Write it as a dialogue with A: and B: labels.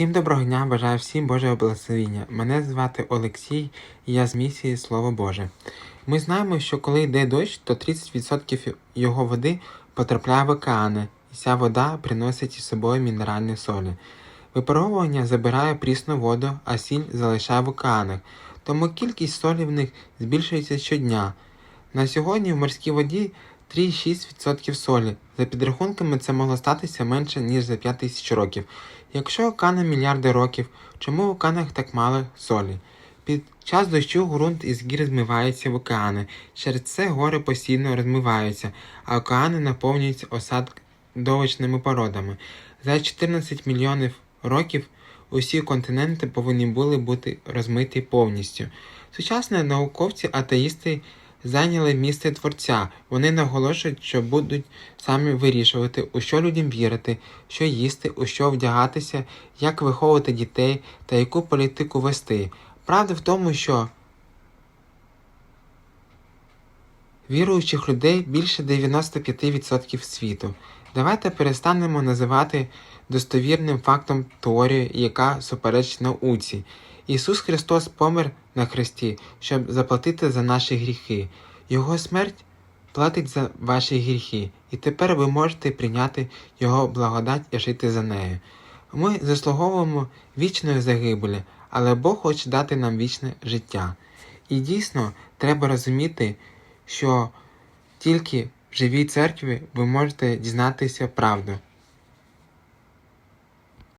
A: Всім доброго дня, бажаю всім Божого благословіння. Мене звати Олексій і я з місії Слово Боже. Ми знаємо, що коли йде дощ, то 30% його води потрапляє в океани, і ця вода приносить із собою мінеральні солі. Випаровування забирає прісну воду, а сіль залишає в океанах, тому кількість солі в них збільшується щодня. На сьогодні в морській воді 3,6% солі. За підрахунками це могло статися менше, ніж за 5 тисяч років. Якщо океани мільярди років, чому в океанах так мало солі? Під час дощу ґрунт із гір змивається в океани. Через це гори постійно розмиваються, а океани наповнюються осадковичними породами. За 14 мільйонів років усі континенти повинні були бути розмиті повністю. Сучасні науковці-атеїсти зайняли місце творця. Вони наголошують, що будуть самі вирішувати, у що людям вірити, що їсти, у що вдягатися, як виховувати дітей та яку політику вести. Правда в тому, що віруючих людей більше 95% світу. Давайте перестанемо називати достовірним фактом теорію, яка суперечить науці. Ісус Христос помер на хресті, щоб заплатити за наші гріхи. Його смерть платить за ваші гріхи, і тепер ви можете прийняти Його благодать і жити за нею. Ми заслуговуємо вічної загибелі, але Бог хоче дати нам вічне життя. І дійсно треба розуміти, що тільки в живій церкві ви можете дізнатися правду.